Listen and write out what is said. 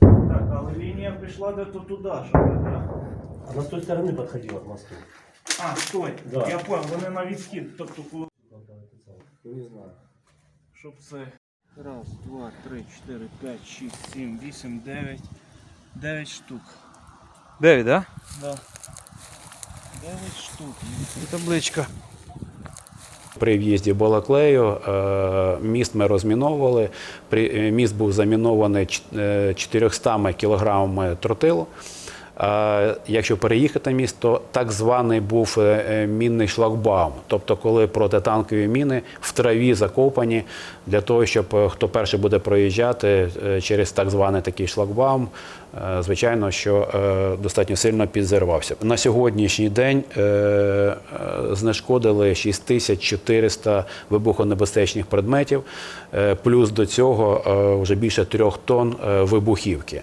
Так, але лінія пішла де-то туди, що да? Она с той стороны подходила к мосту. А, стой, Да. я понял, вони на відхід, тобто коли- не знаю. щоб це. Раз, два, три, чотири, п'ять, шість, сім, вісім, дев'ять. Дев'ять штук. 9, да? Да. Дев'ять штук. І табличка. При в'їзді Балаклею е, міст ми розміновували. Е, Міст був замінований ч- е, 400 кілограмами тротилу. Якщо переїхати міст, то так званий був е, е, мінний шлагбаум. Тобто, коли протитанкові міни в траві закопані для того, щоб е, хто перший буде проїжджати через так званий такий шлагбаум, звичайно, що достатньо сильно підзірвався. На сьогоднішній день знешкодили 6400 вибухонебезпечних предметів, плюс до цього вже більше трьох тонн вибухівки.